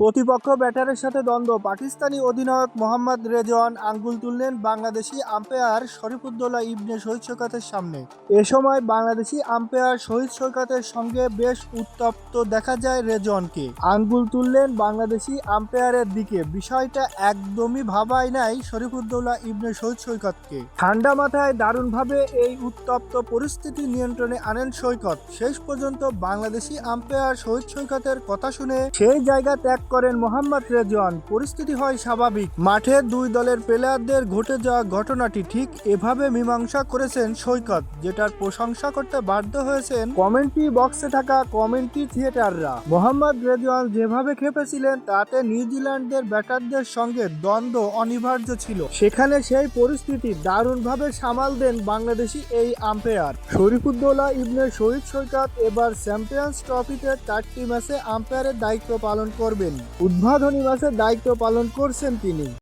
প্রতিপক্ষ ব্যাটারের সাথে দ্বন্দ্ব। পাকিস্তানি অধিনায়ক মোহাম্মদ রেজওয়ান আঙ্গুল তুললেন বাংলাদেশি আম্পায়ার শরীফুদ্দৌলা ইবনে শহীদ সৈকতের সামনে। এ সময় বাংলাদেশি আম্পায়ার শহীদ সৈকতের সঙ্গে বেশ উত্তপ্ত দেখা যায় রেজওয়ানকে। আঙ্গুল তুললেন বাংলাদেশি আম্পায়ারের দিকে। বিষয়টা একদমই ভাবায় নাই শরীফুদ্দৌলা ইবনে শহীদ সৈকতকে। ঠান্ডা মাথায় দারুণভাবে এই উত্তপ্ত পরিস্থিতি নিয়ন্ত্রণে আনেন সৈকত। শেষ পর্যন্ত বাংলাদেশি আম্পায়ার শহীদ সৈকতের কথা শুনে সেই জায়গা ত্যাগ করেন মোহাম্মদ রেজওয়ান। পরিস্থিতি হয় স্বাভাবিক। মাঠে দুই দলের প্লেয়ারদের ঘটে যাওয়া ঘটনাটি ঠিক এভাবে মীমাংসা করেছেন সৈকত, যেটার প্রশংসা করতে বাধ্য হয়েছেন কমেন্ট্রি বক্সে থাকা কমেন্ট্রি থিয়েটাররা। মোহাম্মদ রেজওয়ান যেভাবে খেপেছিলেন, তাতে নিউজিল্যান্ডের ব্যাটারদের সঙ্গে দ্বন্দ্ব অনিবার্য ছিল। সেখানে সেই পরিস্থিতি দারুণভাবে সামাল দেন বাংলাদেশি এই আম্পায়ার। শরীফুদ্দৌলা ইবনে শহীদ সৈকত এবার চ্যাম্পিয়ন্স ট্রফিতে চারটি ম্যাচে আম্পায়ারের দায়িত্ব পালন করবেন। উদ্বোধনী মাসের দায়িত্ব পালন করছেন তিনি।